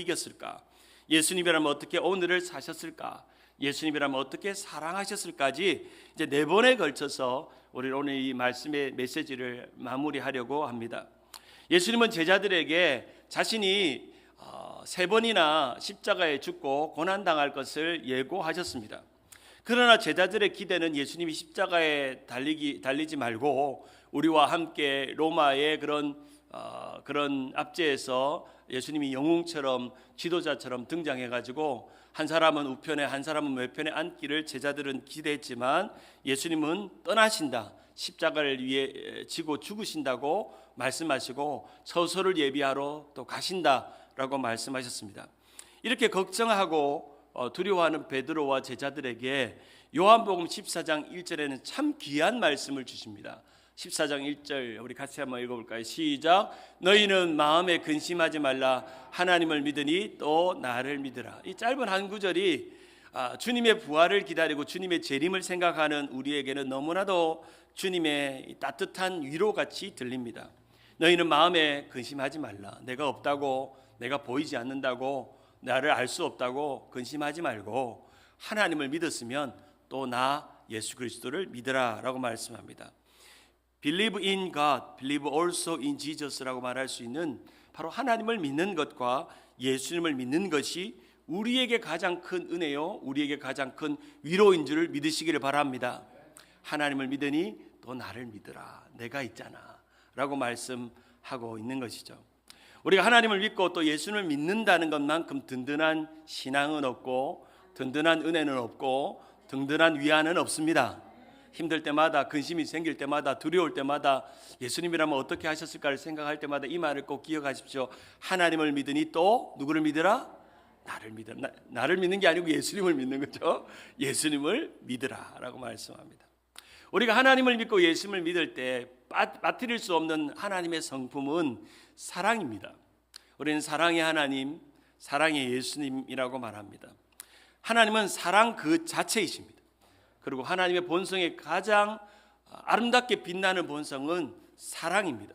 이겼을까? 예수님이라면 어떻게 오늘을 사셨을까? 예수님이라면 어떻게 사랑하셨을까지 이제 네 번에 걸쳐서 우리 오늘 이 말씀의 메시지를 마무리하려고 합니다. 예수님은 제자들에게 자신이 어, 세 번이나 십자가에 죽고 고난 당할 것을 예고하셨습니다. 그러나 제자들의 기대는 예수님이 십자가에 달리기 달리지 말고 우리와 함께 로마의 그런 어, 그런 압제에서 예수님이 영웅처럼 지도자처럼 등장해 가지고 한 사람은 우편에 한 사람은 외편에 앉기를 제자들은 기대했지만 예수님은 떠나신다. 십자가를 위해 지고 죽으신다고 말씀하시고 처소를 예비하러 또 가신다라고 말씀하셨습니다. 이렇게 걱정하고 어, 두려워하는 베드로와 제자들에게 요한복음 14장 1절에는 참 귀한 말씀을 주십니다. 14장 1절 우리 같이 한번 읽어볼까요? 시작. 너희는 마음에 근심하지 말라. 하나님을 믿으니 또 나를 믿으라. 이 짧은 한 구절이 아, 주님의 부활을 기다리고 주님의 재림을 생각하는 우리에게는 너무나도 주님의 따뜻한 위로 같이 들립니다. 너희는 마음에 근심하지 말라. 내가 없다고, 내가 보이지 않는다고, 나를 알 수 없다고 근심하지 말고 하나님을 믿었으면 또 나 예수 그리스도를 믿으라라고 말씀합니다. Believe in God, believe also in Jesus라고 말할 수 있는 바로 하나님을 믿는 것과 예수님을 믿는 것이 우리에게 가장 큰 은혜요, 우리에게 가장 큰 위로인 줄을 믿으시기를 바랍니다. 하나님을 믿으니 또 나를 믿으라. 내가 있잖아 라고 말씀하고 있는 것이죠. 우리가 하나님을 믿고 또 예수님을 믿는다는 것만큼 든든한 신앙은 없고 든든한 은혜는 없고 든든한 위안은 없습니다. 힘들 때마다 근심이 생길 때마다 두려울 때마다 예수님이라면 어떻게 하셨을까를 생각할 때마다 이 말을 꼭 기억하십시오. 하나님을 믿으니 또 누구를 믿으라? 나를 믿으라. 나, 나를 믿는 게 아니고 예수님을 믿는 거죠. 예수님을 믿으라라고 말씀합니다. 우리가 하나님을 믿고 예수님을 믿을 때 빠뜨릴 수 없는 하나님의 성품은 사랑입니다. 우리는 사랑의 하나님, 사랑의 예수님이라고 말합니다. 하나님은 사랑 그 자체이십니다. 그리고 하나님의 본성의 가장 아름답게 빛나는 본성은 사랑입니다.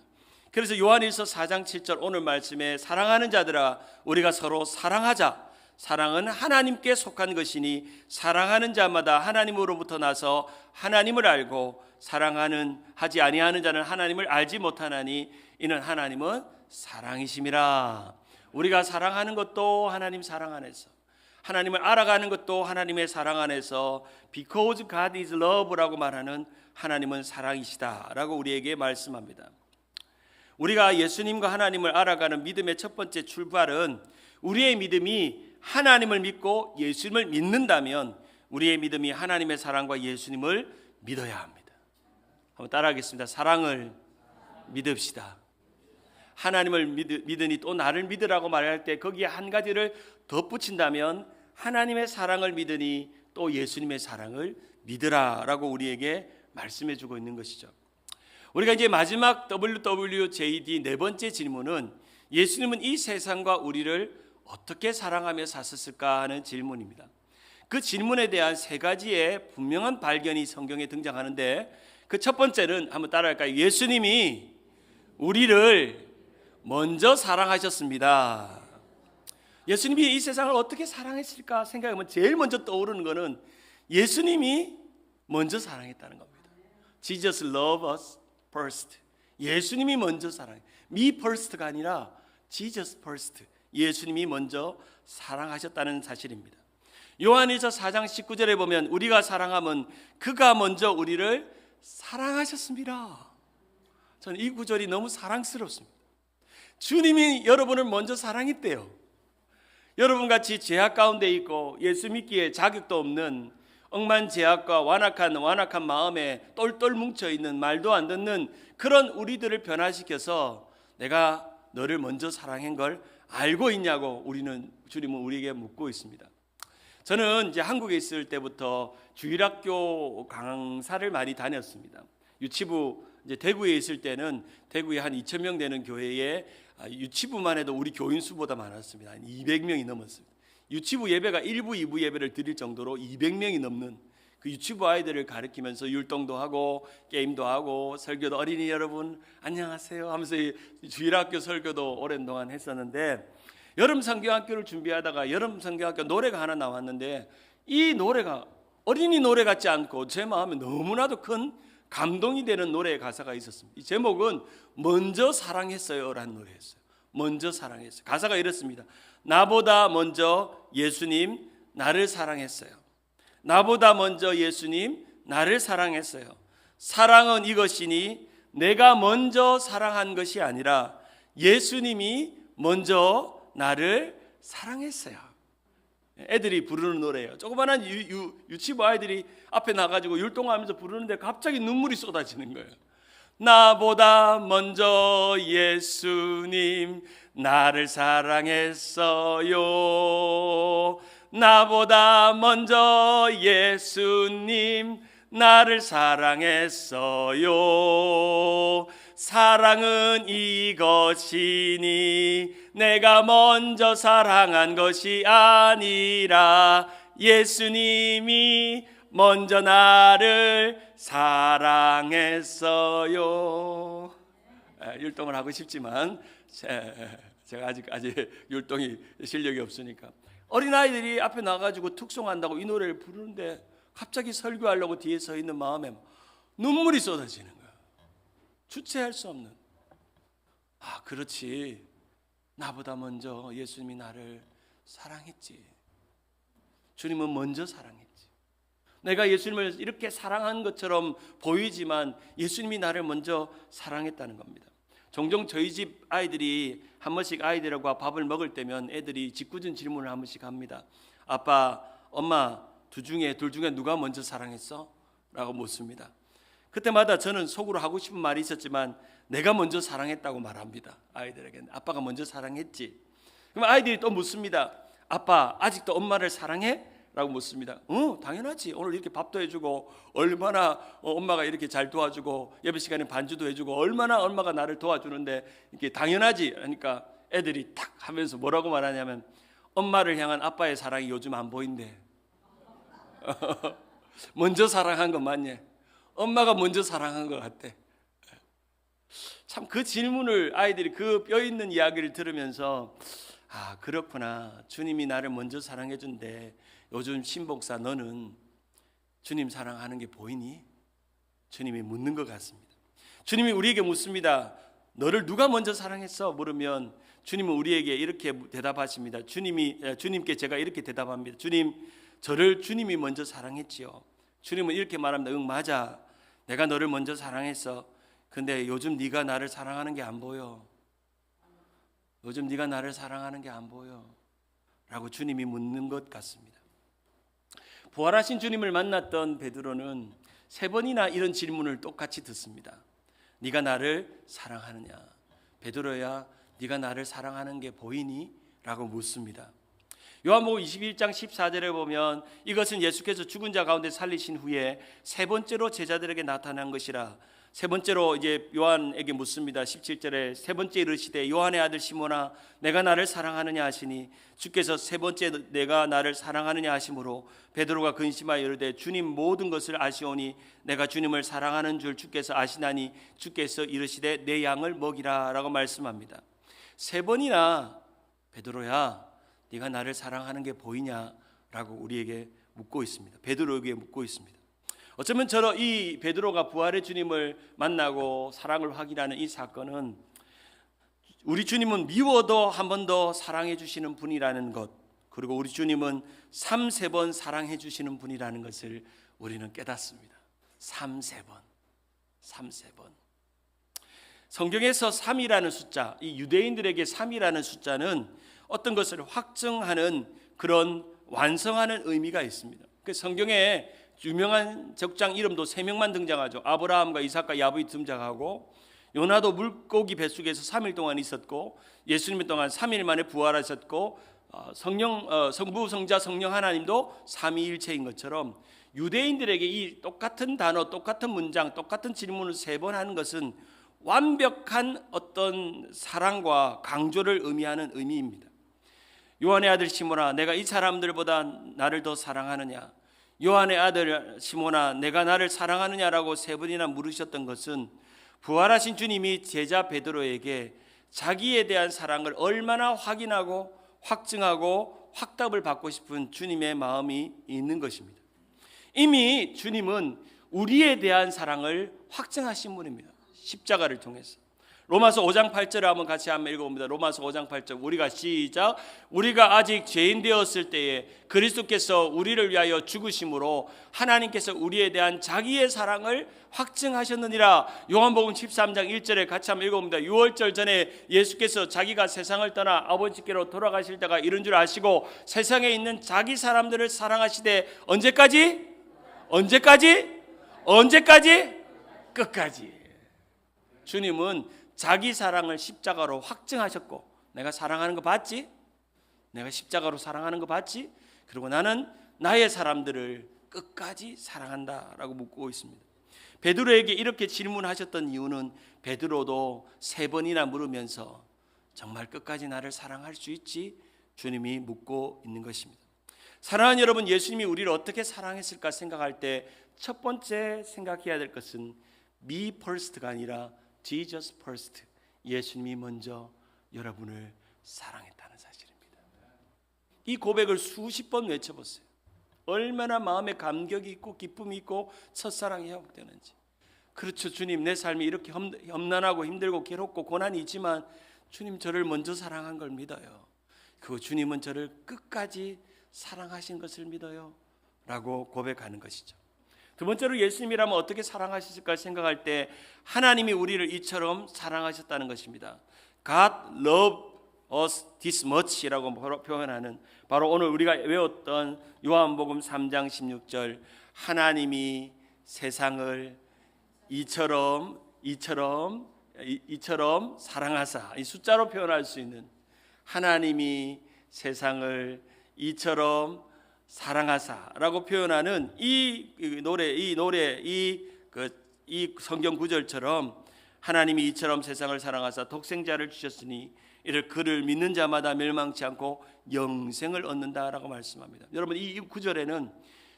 그래서 요한일서 4장 7절 오늘 말씀에 사랑하는 자들아 우리가 서로 사랑하자. 사랑은 하나님께 속한 것이니 사랑하는 자마다 하나님으로부터 나서 하나님을 알고 사랑하는 하지 아니하는 자는 하나님을 알지 못하나니 이는 하나님은 사랑이심이라. 우리가 사랑하는 것도 하나님 사랑 안에서 하나님을 알아가는 것도 하나님의 사랑 안에서 because God is love라고 말하는 하나님은 사랑이시다라고 우리에게 말씀합니다. 우리가 예수님과 하나님을 알아가는 믿음의 첫 번째 출발은 우리의 믿음이 하나님을 믿고 예수님을 믿는다면 우리의 믿음이 하나님의 사랑과 예수님을 믿어야 합니다. 한번 따라하겠습니다. 사랑을 믿읍시다. 하나님을 믿으니 또 나를 믿으라고 말할 때 거기에 한 가지를 덧붙인다면 하나님의 사랑을 믿으니 또 예수님의 사랑을 믿으라라고 우리에게 말씀해 주고 있는 것이죠. 우리가 이제 마지막 WWJD 네 번째 질문은 예수님은 이 세상과 우리를 어떻게 사랑하며 사셨을까 하는 질문입니다. 그 질문에 대한 세 가지의 분명한 발견이 성경에 등장하는데 그 첫 번째는 한번 따라할까요? 예수님이 우리를 먼저 사랑하셨습니다. 예수님이 이 세상을 어떻게 사랑했을까 생각하면 제일 먼저 떠오르는 것은 예수님이 먼저 사랑했다는 겁니다. Jesus love us first. 예수님이 먼저 사랑해. me first가 아니라 Jesus first. 예수님이 먼저 사랑하셨다는 사실입니다. 요한일서 4장 19절에 보면 우리가 사랑하면 그가 먼저 우리를 사랑하셨습니다. 저는 이 구절이 너무 사랑스럽습니다. 주님이 여러분을 먼저 사랑했대요. 여러분 같이 죄악 가운데 있고 예수 믿기에 자격도 없는 억만 죄악과 완악한 완악한 마음에 똘똘 뭉쳐 있는 말도 안 듣는 그런 우리들을 변화시켜서 내가 너를 먼저 사랑한 걸 알고 있냐고 우리는 주님은 우리에게 묻고 있습니다. 저는 이제 한국에 있을 때부터 주일학교 강사를 많이 다녔습니다. 유치부 이제 대구에 있을 때는 대구에 한 2천 명 되는 교회에 아, 유치부만 해도 우리 교인 수보다 많았습니다. 한 200명이 넘었습니다. 유치부 예배가 1부, 2부 예배를 드릴 정도로 200명이 넘는 그 유치부 아이들을 가르치면서 율동도 하고 게임도 하고 설교도 어린이 여러분 안녕하세요 하면서 주일학교 설교도 오랜 동안 했었는데 여름 성경학교를 준비하다가 여름 성경학교 노래가 하나 나왔는데 이 노래가 어린이 노래 같지 않고 제 마음에 너무나도 큰 감동이 되는 노래의 가사가 있었습니다. 이 제목은 먼저 사랑했어요라는 노래였어요. 먼저 사랑했어요. 가사가 이렇습니다. 나보다 먼저 예수님 나를 사랑했어요. 나보다 먼저 예수님 나를 사랑했어요. 사랑은 이것이니 내가 먼저 사랑한 것이 아니라 예수님이 먼저 나를 사랑했어요. 애들이 부르는 노래예요. 조그마한 유치부 아이들이 앞에 나가지고 율동하면서 부르는데 갑자기 눈물이 쏟아지는 거예요. 나보다 먼저 예수님 나를 사랑했어요. 나보다 먼저 예수님 나를 사랑했어요. 사랑은 이것이니 내가 먼저 사랑한 것이 아니라 예수님이 먼저 나를 사랑했어요. 에, 율동을 하고 싶지만 제- 제가 아직 아직 율동이 실력이 없으니까 어린 아이들이 앞에 나가지고 특송한다고 이 노래를 부르는데 갑자기 설교하려고 뒤에 서 있는 마음에 눈물이 쏟아지는 거야. 주체할 수 없는. 아 그렇지. 나보다 먼저 예수님이 나를 사랑했지. 주님은 먼저 사랑했지. 내가 예수님을 이렇게 사랑한 것처럼 보이지만 예수님이 나를 먼저 사랑했다는 겁니다. 종종 저희 집 아이들이 한 번씩 아이들과 밥을 먹을 때면 애들이 짓궂은 질문을 한 번씩 합니다. 아빠, 엄마 두 중에 둘 중에 누가 먼저 사랑했어? 라고 묻습니다. 그때마다 저는 속으로 하고 싶은 말이 있었지만 내가 먼저 사랑했다고 말합니다. 아이들에게 아빠가 먼저 사랑했지. 그럼 아이들이 또 묻습니다. 아빠 아직도 엄마를 사랑해? 라고 묻습니다. 어, 당연하지. 오늘 이렇게 밥도 해주고 얼마나 어, 엄마가 이렇게 잘 도와주고 예배 시간에 반주도 해주고 얼마나 엄마가 나를 도와주는데 이게 당연하지. 그러니까 애들이 탁 하면서 뭐라고 말하냐면 엄마를 향한 아빠의 사랑이 요즘 안 보인대. 먼저 사랑한 거 맞냐? 엄마가 먼저 사랑한 것 같대. 참 그 질문을 아이들이 그 뼈 있는 이야기를 들으면서 아 그렇구나 주님이 나를 먼저 사랑해 준대 요즘 신복사 너는 주님 사랑하는 게 보이니? 주님이 묻는 것 같습니다. 주님이 우리에게 묻습니다. 너를 누가 먼저 사랑했어? 물으면 주님은 우리에게 이렇게 대답하십니다. 주님이 에, 주님께 제가 이렇게 대답합니다. 주님 저를 주님이 먼저 사랑했지요. 주님은 이렇게 말합니다. 응 맞아. 내가 너를 먼저 사랑했어. 근데 요즘 네가 나를 사랑하는 게 안 보여. 요즘 네가 나를 사랑하는 게 안 보여. 라고 주님이 묻는 것 같습니다. 부활하신 주님을 만났던 베드로는 세 번이나 이런 질문을 똑같이 듣습니다. 네가 나를 사랑하느냐? 베드로야, 네가 나를 사랑하는 게 보이니? 라고 묻습니다. 요한복음 21장 14절에 보면 이것은 예수께서 죽은 자 가운데 살리신 후에 세 번째로 제자들에게 나타난 것이라 세 번째로 이제 요한에게 묻습니다. 17절에 세 번째 이르시되 요한의 아들 시몬아 내가 나를 사랑하느냐 하시니 주께서 세 번째 내가 나를 사랑하느냐 하심으로 베드로가 근심하여 이르되 주님 모든 것을 아시오니 내가 주님을 사랑하는 줄 주께서 아시나니 주께서 이르시되 내 양을 먹이라라고 말씀합니다. 세 번이나 베드로야 네가 나를 사랑하는 게 보이냐라고 우리에게 묻고 있습니다. 베드로에게 묻고 있습니다. 어쩌면 저러 이 베드로가 부활의 주님을 만나고 사랑을 확인하는 이 사건은 우리 주님은 미워도 한 번 더 사랑해 주시는 분이라는 것 그리고 우리 주님은 3, 세번 사랑해 주시는 분이라는 것을 우리는 깨닫습니다. 3, 세 번. 3, 세 번. 성경에서 3이라는 숫자, 이 유대인들에게 3이라는 숫자는 어떤 것을 확증하는 그런 완성하는 의미가 있습니다. 그 성경에 유명한 적장 이름도 세 명만 등장하죠. 아브라함과 이삭과 야곱이 등장하고 요나도 물고기 뱃속에서 3일 동안 있었고 예수님 동안 3일 만에 부활하셨고 어, 성령 어, 성부 성자 성령 하나님도 삼위일체인 것처럼 유대인들에게 이 똑같은 단어, 똑같은 문장, 똑같은 질문을 세 번 하는 것은 완벽한 어떤 사랑과 강조를 의미하는 의미입니다. 요한의 아들 시몬아 내가 이 사람들보다 나를 더 사랑하느냐 요한의 아들 시몬아 내가 나를 사랑하느냐라고 세 번이나 물으셨던 것은 부활하신 주님이 제자 베드로에게 자기에 대한 사랑을 얼마나 확인하고 확증하고 확답을 받고 싶은 주님의 마음이 있는 것입니다. 이미 주님은 우리에 대한 사랑을 확증하신 분입니다. 십자가를 통해서. 로마서 5장 8절을 한번 같이 한번 읽어봅니다. 로마서 5장 8절 우리가 시작 우리가 아직 죄인 되었을 때에 그리스도께서 우리를 위하여 죽으심으로 하나님께서 우리에 대한 자기의 사랑을 확증하셨느니라 요한복음 13장 1절에 같이 한번 읽어봅니다. 6월절 전에 예수께서 자기가 세상을 떠나 아버지께로 돌아가실 때가 이른 줄 아시고 세상에 있는 자기 사람들을 사랑하시되 언제까지? 언제까지? 언제까지? 끝까지. 주님은 자기 사랑을 십자가로 확증하셨고 내가 사랑하는 거 봤지? 내가 십자가로 사랑하는 거 봤지? 그리고 나는 나의 사람들을 끝까지 사랑한다라고 묻고 있습니다. 베드로에게 이렇게 질문하셨던 이유는 베드로도 세 번이나 물으면서 정말 끝까지 나를 사랑할 수 있지? 주님이 묻고 있는 것입니다. 사랑하는 여러분, 예수님이 우리를 어떻게 사랑했을까 생각할 때 첫 번째 생각해야 될 것은 me first가 아니라 Jesus first. 예수님이 먼저 여러분을 사랑했다는 사실입니다. 이 고백을 수십 번 외쳐보세요. 얼마나 마음에 감격이 있고 기쁨이 있고 첫사랑이 회복되는지. 그렇죠, 주님. 내 삶이 이렇게 험- 험난하고 힘들고 괴롭고 고난이 있지만 주님 저를 먼저 사랑한 걸 믿어요. 그 주님은 저를 끝까지 사랑하신 것을 믿어요. 라고 고백하는 것이죠. 두 번째로 예수님이라면 어떻게 사랑하셨을까 생각할 때 하나님이 우리를 이처럼 사랑하셨다는 것입니다. God loved us this much이라고 바로 표현하는 바로 오늘 우리가 외웠던 요한복음 3장 16절 하나님이 세상을 이처럼 이처럼 이- 이처럼 사랑하사 이 숫자로 표현할 수 있는 하나님이 세상을 이처럼 사랑하사라고 표현하는 이 노래 이 노래 이 그 이 성경 구절처럼 하나님이 이처럼 세상을 사랑하사 독생자를 주셨으니 이를 그를 믿는 자마다 멸망치 않고 영생을 얻는다라고 말씀합니다. 여러분 이 구절에는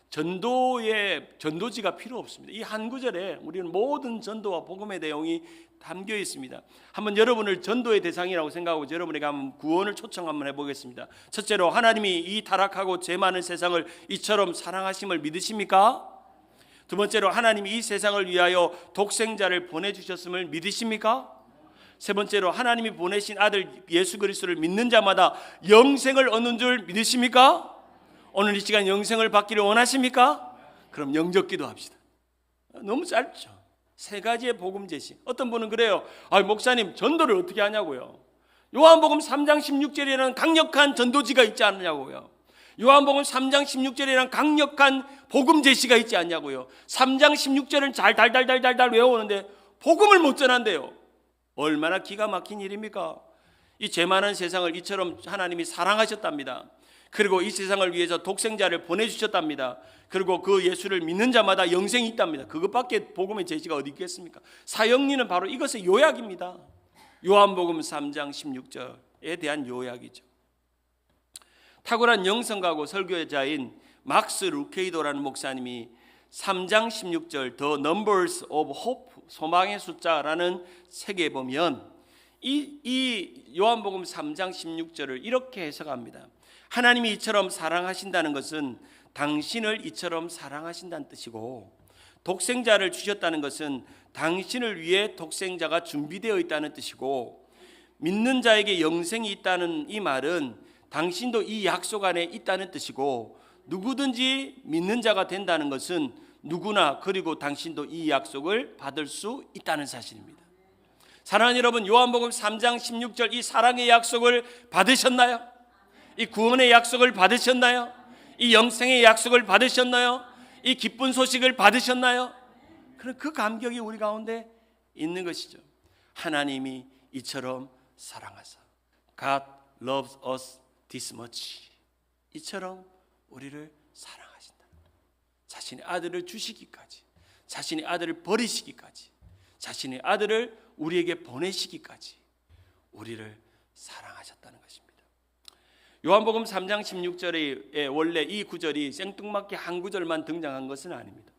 전도의 전도지가 필요 없습니다. 이 한 구절에 우리는 모든 전도와 복음의 내용이 담겨 있습니다. 한번 여러분을 전도의 대상이라고 생각하고 여러분에게 한번 구원을 초청 한번 해보겠습니다. 첫째로 하나님이 이 타락하고 죄 많은 세상을 이처럼 사랑하심을 믿으십니까? 두 번째로 하나님이 이 세상을 위하여 독생자를 보내주셨음을 믿으십니까? 세 번째로 하나님이 보내신 아들 예수 그리스도를 믿는 자마다 영생을 얻는 줄 믿으십니까? 오늘 이 시간 영생을 받기를 원하십니까? 그럼 영적 기도합시다. 너무 짧죠. 세 가지의 복음 제시. 어떤 분은 그래요. 아, 목사님 전도를 어떻게 하냐고요. 요한복음 3장 16절에는 강력한 전도지가 있지 않느냐고요. 요한복음 3장 16절에는 강력한 복음 제시가 있지 않냐고요. 3장 16절은 잘 달달달달달 외우는데 복음을 못 전한대요. 얼마나 기가 막힌 일입니까? 이 죄 많은 세상을 이처럼 하나님이 사랑하셨답니다. 그리고 이 세상을 위해서 독생자를 보내주셨답니다. 그리고 그 예수를 믿는 자마다 영생이 있답니다. 그것밖에 복음의 제시가 어디 있겠습니까? 사형리는 바로 이것의 요약입니다. 요한복음 3장 16절에 대한 요약이죠. 탁월한 영성가고 설교자인 막스 루케이도라는 목사님이 3장 16절 The Numbers of Hope 소망의 숫자라는 책에 보면 이, 이 요한복음 3장 16절을 이렇게 해석합니다. 하나님이 이처럼 사랑하신다는 것은 당신을 이처럼 사랑하신다는 뜻이고 독생자를 주셨다는 것은 당신을 위해 독생자가 준비되어 있다는 뜻이고 믿는 자에게 영생이 있다는 이 말은 당신도 이 약속 안에 있다는 뜻이고 누구든지 믿는 자가 된다는 것은 누구나 그리고 당신도 이 약속을 받을 수 있다는 사실입니다. 사랑하는 여러분, 요한복음 3장 16절 이 사랑의 약속을 받으셨나요? 이 구원의 약속을 받으셨나요? 이 영생의 약속을 받으셨나요? 이 기쁜 소식을 받으셨나요? 그럼 그 감격이 우리 가운데 있는 것이죠. 하나님이 이처럼 사랑하사. God loves us this much. 이처럼 우리를 사랑하신다. 자신의 아들을 주시기까지, 자신의 아들을 버리시기까지, 자신의 아들을 우리에게 보내시기까지 우리를 사랑하셨다는 것입니다. 요한복음 3장 16절에 원래 이 구절이 생뚱맞게 한 구절만 등장한 것은 아닙니다.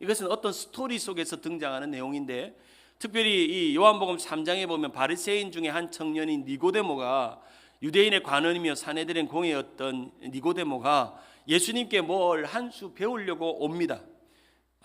이것은 어떤 스토리 속에서 등장하는 내용인데 특별히 이 요한복음 3장에 보면 바리새인 중에 한 청년인 니고데모가 유대인의 관원이며 사내들의 공회였던 니고데모가 예수님께 뭘 한 수 배우려고 옵니다.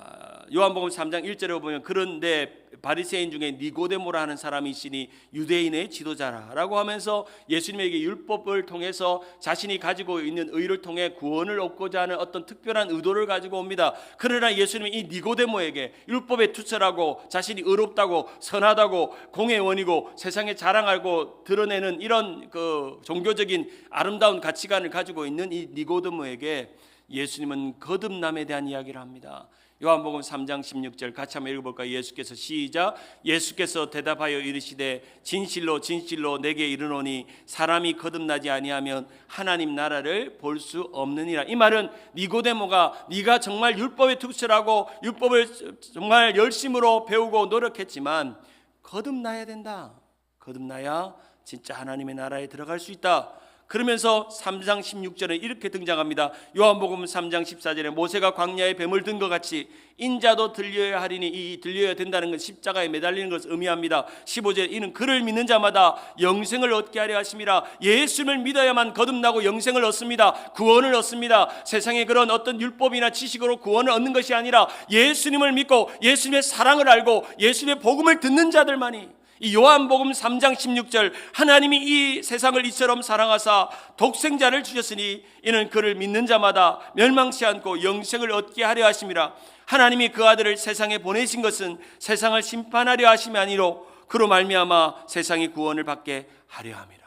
아, 요한복음 3장 1절에 보면 그런데 바리새인 중에 니고데모라는 사람이 있으니 유대인의 지도자라라고 하면서 예수님에게 율법을 통해서 자신이 가지고 있는 의를 통해 구원을 얻고자 하는 어떤 특별한 의도를 가지고 옵니다. 그러나 예수님이 이 니고데모에게 율법에 투철하고 자신이 의롭다고 선하다고 공회원이고 세상에 자랑하고 드러내는 이런 그 종교적인 아름다운 가치관을 가지고 있는 이 니고데모에게 예수님은 거듭남에 대한 이야기를 합니다. 요한복음 3장 16절 같이 한번 읽어볼까요? 예수께서 시작. 예수께서 대답하여 이르시되 진실로 진실로 내게 이르노니 사람이 거듭나지 아니하면 하나님 나라를 볼 수 없느니라. 이 말은 니고데모가 네가 정말 율법에 투철하고 율법을 정말 열심으로 배우고 노력했지만 거듭나야 된다. 거듭나야 진짜 하나님의 나라에 들어갈 수 있다 그러면서 3장 16절에 이렇게 등장합니다. 요한복음 3장 14절에 모세가 광야에 뱀을 든 것 같이 인자도 들려야 하리니 이 들려야 된다는 건 십자가에 매달리는 것을 의미합니다. 15절 이는 그를 믿는 자마다 영생을 얻게 하려 하심이라 예수를 믿어야만 거듭나고 영생을 얻습니다. 구원을 얻습니다. 세상에 그런 어떤 율법이나 지식으로 구원을 얻는 것이 아니라 예수님을 믿고 예수님의 사랑을 알고 예수님의 복음을 듣는 자들만이 이 요한복음 3장 16절 하나님이 이 세상을 이처럼 사랑하사 독생자를 주셨으니 이는 그를 믿는 자마다 멸망치 않고 영생을 얻게 하려 하심이라. 하나님이 그 아들을 세상에 보내신 것은 세상을 심판하려 하심이 아니로 그로 말미암아 세상이 구원을 받게 하려 함이라.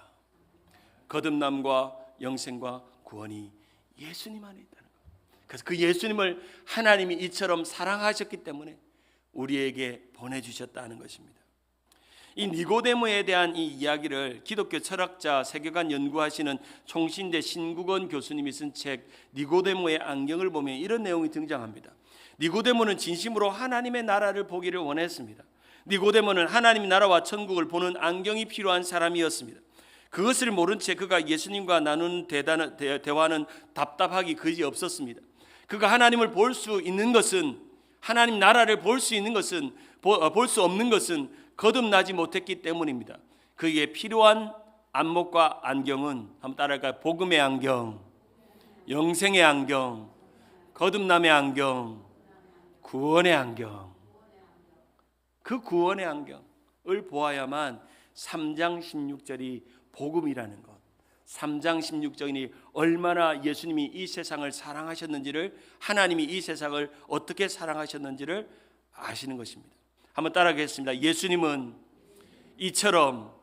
거듭남과 영생과 구원이 예수님 안에 있다는 것. 그래서 그 예수님을 하나님이 이처럼 사랑하셨기 때문에 우리에게 보내주셨다는 것입니다 이 니고데모에 대한 이 이야기를 기독교 철학자 세계관 연구하시는 총신대 신국원 교수님이 쓴 책 니고데모의 안경을 보면 이런 내용이 등장합니다. 니고데모는 진심으로 하나님의 나라를 보기를 원했습니다. 니고데모는 하나님 나라와 천국을 보는 안경이 필요한 사람이었습니다. 그것을 모른 채 그가 예수님과 나눈 대단한, 대, 대화는 답답하기 그지 없었습니다. 그가 하나님을 볼 수 있는 것은 하나님 나라를 볼 수 있는 것은 볼 수 없는 것은 거듭나지 못했기 때문입니다. 그에게 필요한 안목과 안경은 한번 따라할까요? 복음의 안경, 영생의 안경, 거듭남의 안경, 구원의 안경. 그 구원의 안경을 보아야만 3장 16절이 복음이라는 것. 3장 16절이 얼마나 예수님이 이 세상을 사랑하셨는지를 하나님이 이 세상을 어떻게 사랑하셨는지를 아시는 것입니다. 한번 따라하겠습니다. 예수님은 이처럼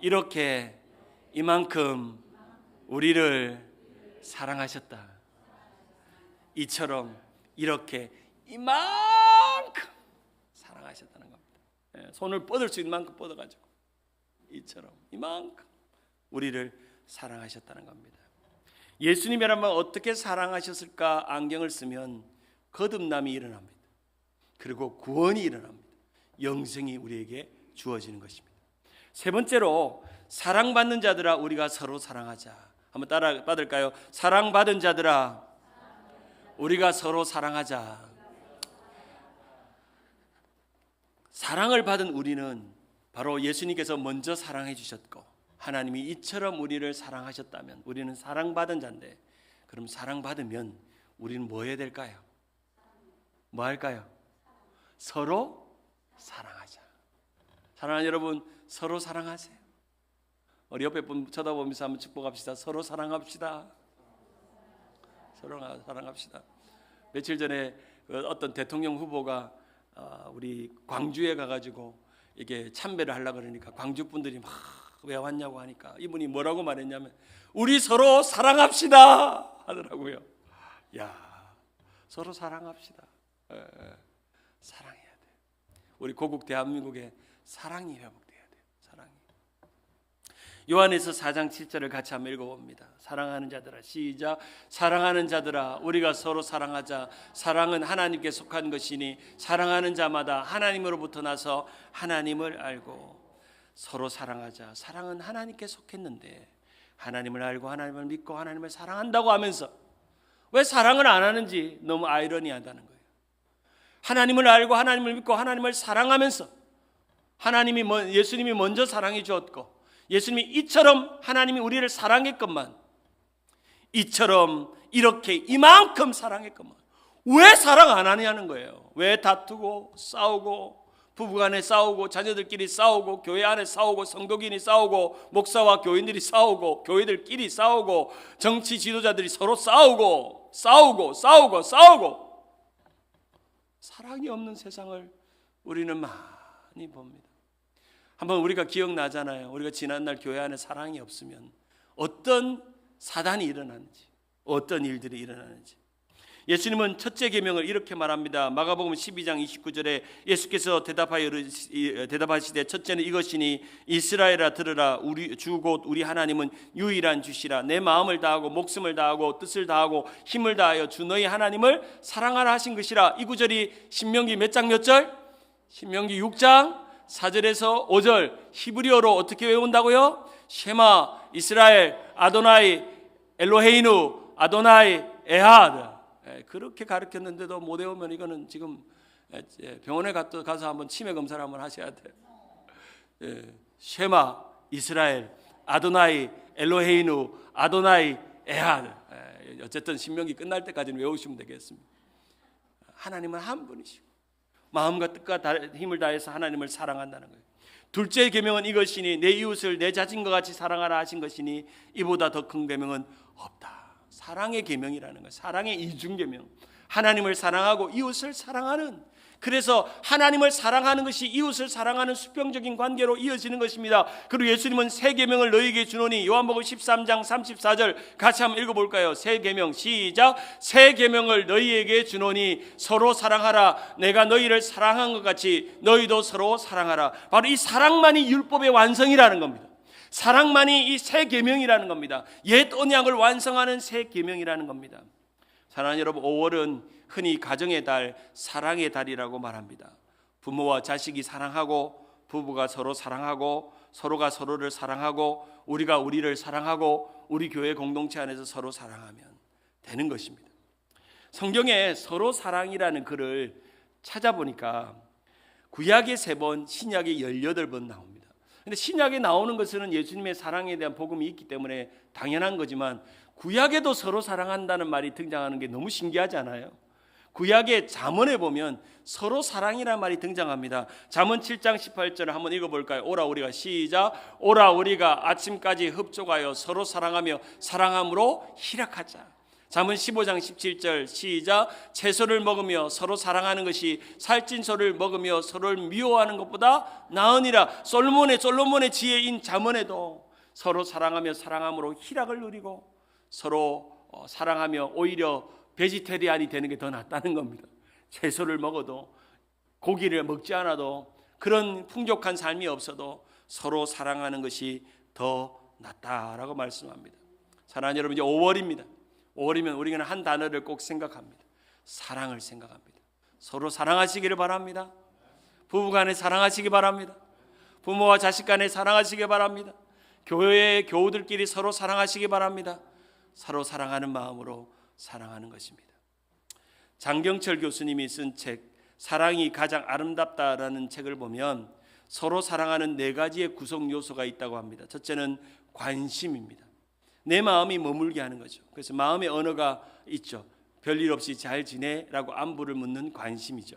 이렇게 이만큼 우리를 사랑하셨다. 이처럼 이렇게 이만큼 사랑하셨다는 겁니다. 예, 손을 뻗을 수 있는 만큼 뻗어가지고 이처럼 이만큼 우리를 사랑하셨다는 겁니다. 예수님이라면 어떻게 사랑하셨을까 안경을 쓰면 거듭남이 일어납니다. 그리고 구원이 일어납니다. 영생이 우리에게 주어지는 것입니다. 세 번째로 사랑받는 자들아 우리가 서로 사랑하자. 한번 따라 받을까요? 사랑받은 자들아 우리가 서로 사랑하자. 사랑을 받은 우리는 바로 예수님께서 먼저 사랑해 주셨고 하나님이 이처럼 우리를 사랑하셨다면 우리는 사랑받은 자인데 그럼 사랑받으면 우리는 뭐 해야 될까요? 뭐 할까요? 서로 사랑하자. 사랑하는 여러분 서로 사랑하세요. 우리 옆에 분 쳐다보면서 한번 축복합시다. 서로 사랑합시다. 서로 사랑합시다. 며칠 전에 그 어떤 대통령 후보가 어, 우리 광주에 가가지고 이게 참배를 하려 그러니까 광주 분들이 막 왜 왔냐고 하니까 이분이 뭐라고 말했냐면 우리 서로 사랑합시다 하더라고요. 야 서로 사랑합시다. 에, 에, 사랑해야 돼. 우리 고국 대한민국에 사랑이 회복돼야 돼요. 사랑이. 요한에서 4장 7절을 같이 한번 읽어봅니다. 사랑하는 자들아 시작 사랑하는 자들아 우리가 서로 사랑하자 사랑은 하나님께 속한 것이니 사랑하는 자마다 하나님으로부터 나서 하나님을 알고 서로 사랑하자 사랑은 하나님께 속했는데 하나님을 알고 하나님을 믿고 하나님을 사랑한다고 하면서 왜 사랑을 안 하는지 너무 아이러니하다는 거예요. 하나님을 알고 하나님을 믿고 하나님을 사랑하면서 하나님이 예수님이 먼저 사랑해 주었고 예수님이 이처럼 하나님이 우리를 사랑했건만 이처럼 이렇게 이만큼 사랑했건만 왜 사랑 안 하냐는 거예요. 왜 다투고 싸우고 부부간에 싸우고 자녀들끼리 싸우고 교회 안에 싸우고 성도끼리 싸우고 목사와 교인들이 싸우고 교회들끼리 싸우고 정치 지도자들이 서로 싸우고 싸우고 싸우고 싸우고 사랑이 없는 세상을 우리는 많이 봅니다. 한번 우리가 기억나잖아요. 우리가 지난날 교회 안에 사랑이 없으면 어떤 사단이 일어나는지, 어떤 일들이 일어나는지. 예수님은 첫째 계명을 이렇게 말합니다. 마가복음 12장 29절에 예수께서 대답하여 대답하시되 첫째는 이것이니 이스라엘아 들으라 우리 주 곧 우리 하나님은 유일한 주시라 내 마음을 다하고 목숨을 다하고 뜻을 다하고 힘을 다하여 주 너희 하나님을 사랑하라 하신 것이라 이 구절이 신명기 몇 장 몇 절? 신명기 6장 4절에서 5절 히브리어로 어떻게 외운다고요? 쉐마 이스라엘 아도나이 엘로헤이누 아도나이 에하드 예, 그렇게 가르쳤는데도 못 외우면 이거는 지금 예, 병원에 가서 한번 치매 검사를 한번 하셔야 돼요. 예, 쉐마 이스라엘 아도나이 엘로헤이누 아도나이 에하드 예, 어쨌든 신명기 끝날 때까지는 외우시면 되겠습니다. 하나님은 한 분이시고 마음과 뜻과 다- 힘을 다해서 하나님을 사랑한다는 거예요. 둘째 계명은 이것이니 내 이웃을 내 자신과 같이 사랑하라 하신 것이니 이보다 더 큰 계명은 없다. 사랑의 계명이라는 거예요. 사랑의 이중 계명. 하나님을 사랑하고 이웃을 사랑하는 그래서 하나님을 사랑하는 것이 이웃을 사랑하는 수평적인 관계로 이어지는 것입니다. 그리고 예수님은 새 계명을 너희에게 주노니 요한복음 13장 34절 같이 한번 읽어 볼까요? 새 계명 시작. 새 계명을 너희에게 주노니 서로 사랑하라. 내가 너희를 사랑한 것 같이 너희도 서로 사랑하라. 바로 이 사랑만이 율법의 완성이라는 겁니다. 사랑만이 이 새 계명이라는 겁니다. 옛 언약을 완성하는 새 계명이라는 겁니다. 사랑하는 여러분, 5월은 흔히 가정의 달, 사랑의 달이라고 말합니다. 부모와 자식이 사랑하고 부부가 서로 사랑하고 서로가 서로를 사랑하고 우리가 우리를 사랑하고 우리 교회 공동체 안에서 서로 사랑하면 되는 것입니다. 성경에 서로 사랑이라는 글을 찾아보니까 구약에 세 번, 신약에 18번 나옵니다. 근데 신약에 나오는 것은 예수님의 사랑에 대한 복음이 있기 때문에 당연한 거지만 구약에도 서로 사랑한다는 말이 등장하는 게 너무 신기하지 않아요? 구약의 잠언에 보면 서로 사랑이라는 말이 등장합니다. 잠언 7장 18절을 한번 읽어 볼까요? 오라 우리가 시작. 오라 우리가 아침까지 흡족하여 서로 사랑하며 사랑함으로 희락하자. 잠언 15장 17절 시작. 채소를 먹으며 서로 사랑하는 것이 살찐 소를 먹으며 서로를 미워하는 것보다 나으니라. 솔로몬의 솔로몬의 지혜인 잠언에도 서로 사랑하며 사랑함으로 희락을 누리고 서로 어, 사랑하며 오히려 베지테리안이 되는 게 더 낫다는 겁니다. 채소를 먹어도 고기를 먹지 않아도 그런 풍족한 삶이 없어도 서로 사랑하는 것이 더 낫다라고 말씀합니다. 사랑하는 여러분 이제 5월입니다. 5월이면 우리는 한 단어를 꼭 생각합니다. 사랑을 생각합니다. 서로 사랑하시기를 바랍니다. 부부 간에 사랑하시기 바랍니다. 부모와 자식 간에 사랑하시기 바랍니다. 교회의 교우들끼리 서로 사랑하시기 바랍니다. 서로 사랑하는 마음으로 사랑하는 것입니다. 장경철 교수님이 쓴 책 사랑이 가장 아름답다라는 책을 보면 서로 사랑하는 네 가지의 구성 요소가 있다고 합니다. 첫째는 관심입니다. 내 마음이 머물게 하는 거죠. 그래서 마음의 언어가 있죠. 별일 없이 잘 지내라고 안부를 묻는 관심이죠.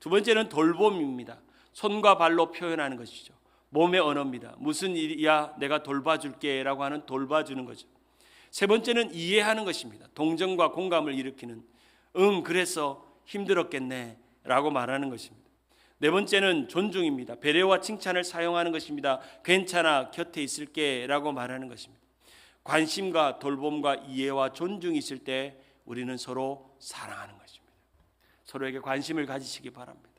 두 번째는 돌봄입니다. 손과 발로 표현하는 것이죠. 몸의 언어입니다. 무슨 일이야 내가 돌봐줄게라고 하는 돌봐주는 거죠. 세 번째는 이해하는 것입니다. 동정과 공감을 일으키는 응 그래서 힘들었겠네라고 말하는 것입니다. 네 번째는 존중입니다. 배려와 칭찬을 사용하는 것입니다. 괜찮아 곁에 있을게라고 말하는 것입니다. 관심과 돌봄과 이해와 존중이 있을 때 우리는 서로 사랑하는 것입니다. 서로에게 관심을 가지시기 바랍니다.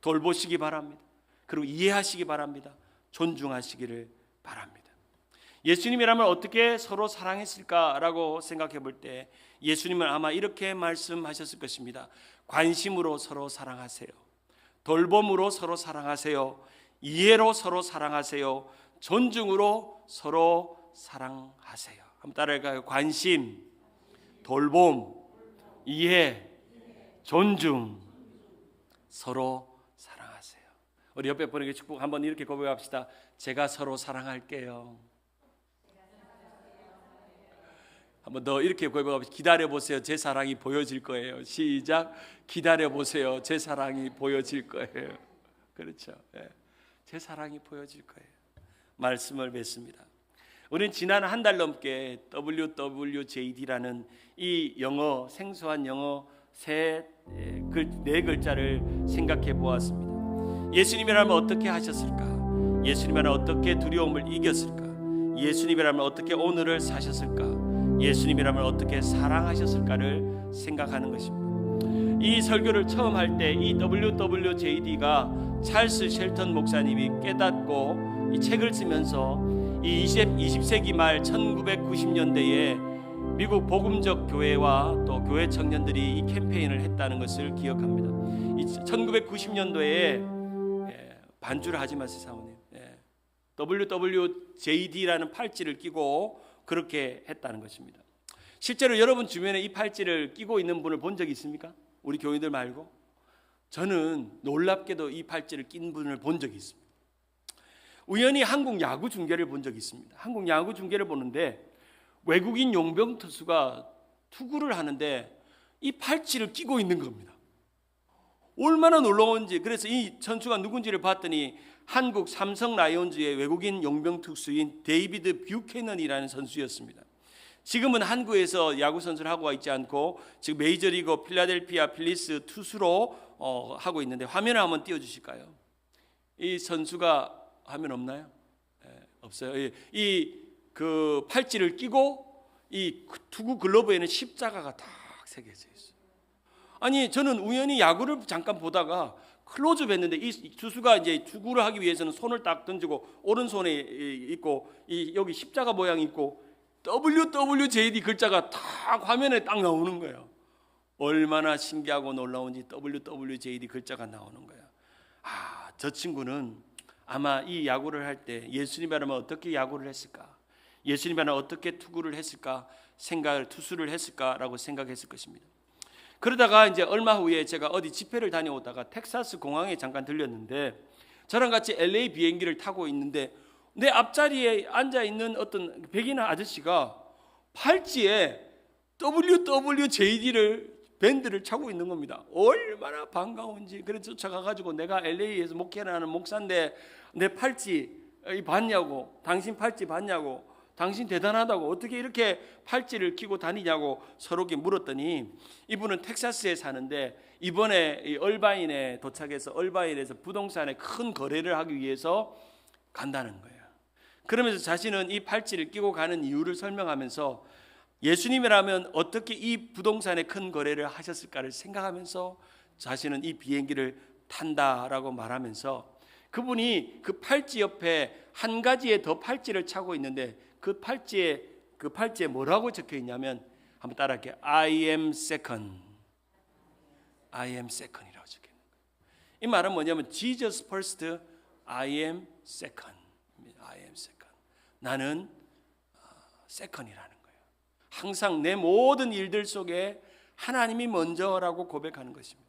돌보시기 바랍니다. 그리고 이해하시기 바랍니다. 존중하시기를 바랍니다. 예수님이라면 어떻게 서로 사랑했을까라고 생각해 볼 때 예수님은 아마 이렇게 말씀하셨을 것입니다. 관심으로 서로 사랑하세요. 돌봄으로 서로 사랑하세요. 이해로 서로 사랑하세요. 존중으로 서로 사랑하세요. 한번 따라할까요? 관심, 돌봄, 이해, 존중, 서로 사랑하세요. 우리 옆에 분에게 축복 한번 이렇게 고백합시다. 제가 서로 사랑할게요. 한번 더 이렇게 고백합시다. 기다려 보세요. 제 사랑이 보여질 거예요. 시작. 기다려 보세요. 제 사랑이 보여질 거예요. 그렇죠. 예. 제 사랑이 보여질 거예요. 말씀을 맺습니다. 우리는 지난 한 달 넘게 WWJD라는 이 영어 생소한 영어 세 네 글자를 생각해 보았습니다. 예수님이라면 어떻게 하셨을까? 예수님이라면 어떻게 두려움을 이겼을까? 예수님이라면 어떻게 오늘을 사셨을까? 예수님이라면 어떻게 사랑하셨을까를 생각하는 것입니다. 이 설교를 처음 할 때 이 WWJD가 찰스 쉘턴 목사님이 깨닫고 이 책을 쓰면서 이 20, 20세기 말 1990년대에 미국 복음적 교회와 또 교회 청년들이 이 캠페인을 했다는 것을 기억합니다. 1990년도에 예, 반주를 하지 마세요, 사모님. 예, WWJD라는 팔찌를 끼고 그렇게 했다는 것입니다. 실제로 여러분 주변에 이 팔찌를 끼고 있는 분을 본 적 있습니까? 우리 교인들 말고 저는 놀랍게도 이 팔찌를 낀 분을 본 적이 있습니다. 우연히 한국 야구 중계를 본 적이 있습니다. 한국 야구 중계를 보는데 외국인 용병 투수가 투구를 하는데 이 팔찌를 끼고 있는 겁니다. 얼마나 놀라운지 그래서 이 선수가 누군지를 봤더니 한국 삼성 라이온즈의 외국인 용병 투수인 데이비드 뷰캐넌이라는 선수였습니다. 지금은 한국에서 야구 선수를 하고 있지 않고 지금 메이저리그 필라델피아 필리스 투수로 어, 하고 있는데 화면을 한번 띄워 주실까요? 이 선수가 화면 없나요? 예, 없어요. 이 그 팔찌를 끼고 이 투구 글러브에는 십자가가 딱 새겨져 있어요. 아니 저는 우연히 야구를 잠깐 보다가 클로즈업 했는데 이 투수가 이제 투구를 하기 위해서는 손을 딱 던지고 오른손에 있고 이 여기 십자가 모양이 있고 WWJD 글자가 딱 화면에 딱 나오는 거예요. 얼마나 신기하고 놀라운지 WWJD 글자가 나오는 거예요. 아, 저 친구는 아마 이 야구를 할 때 예수님이라면 어떻게 야구를 했을까? 예수님이라면 어떻게 투구를 했을까? 생각을 투수를 했을까라고 생각했을 것입니다. 그러다가 이제 얼마 후에 제가 어디 집회를 다녀오다가 텍사스 공항에 잠깐 들렸는데 저랑 같이 LA 비행기를 타고 있는데 내 앞자리에 앉아 있는 어떤 백인 아저씨가 팔찌에 WWJD를 밴드를 차고 있는 겁니다. 얼마나 반가운지. 그래서 쫓아가가지고 내가 LA에서 목회를 하는 목사인데 내 팔찌 봤냐고, 당신 팔찌 봤냐고, 당신 대단하다고 어떻게 이렇게 팔찌를 끼고 다니냐고 서로게 물었더니 이분은 텍사스에 사는데 이번에 이 얼바인에 도착해서 얼바인에서 부동산에 큰 거래를 하기 위해서 간다는 거예요. 그러면서 자신은 이 팔찌를 끼고 가는 이유를 설명하면서 예수님이라면 어떻게 이 부동산의 큰 거래를 하셨을까를 생각하면서 자신은 이 비행기를 탄다라고 말하면서 그분이 그 팔찌 옆에 한 가지의 더 팔찌를 차고 있는데 그 팔찌에 그 팔찌에 뭐라고 적혀 있냐면 한번 따라할게요. I am second. I am second이라고 적혀 있는 거예요. 이 말은 뭐냐면 Jesus first, I am second. I am second. 나는 second이라는 거예요. 항상 내 모든 일들 속에 하나님이 먼저라고 고백하는 것입니다.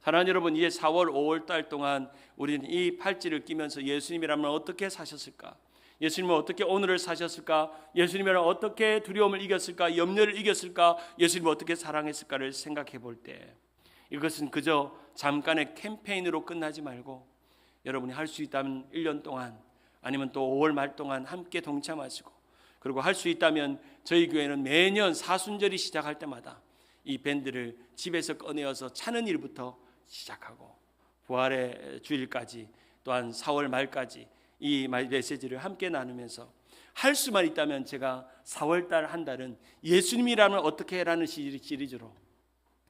사랑하는 여러분, 이제 4월, 5월 달 동안 우리는 이 팔찌를 끼면서 예수님이라면 어떻게 사셨을까? 예수님은 어떻게 오늘을 사셨을까? 예수님은 어떻게 두려움을 이겼을까? 염려를 이겼을까? 예수님을 어떻게 사랑했을까를 생각해 볼 때 이것은 그저 잠깐의 캠페인으로 끝나지 말고 여러분이 할 수 있다면 1년 동안 아니면 또 5월 말 동안 함께 동참하시고 그리고 할 수 있다면 저희 교회는 매년 사순절이 시작할 때마다 이 밴드를 집에서 꺼내어서 차는 일부터 시작하고 부활의 주일까지 또한 4월 말까지 이 메시지를 함께 나누면서 할 수만 있다면 제가 4월 달 한 달은 예수님이라면 어떻게 해라는 시리즈로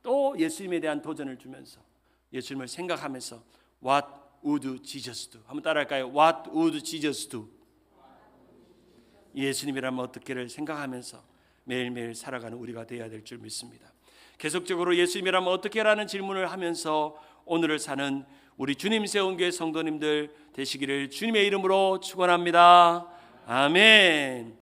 또 예수님에 대한 도전을 주면서 예수님을 생각하면서 What would Jesus do? 한번 따라할까요? What would Jesus do? 예수님이라면 어떻게를 생각하면서 매일매일 살아가는 우리가 되어야 될 줄 믿습니다. 계속적으로 예수님이라면 어떻게라는 질문을 하면서 오늘을 사는 우리 주님 세운 교회 성도님들 되시기를 주님의 이름으로 축원합니다. 아멘.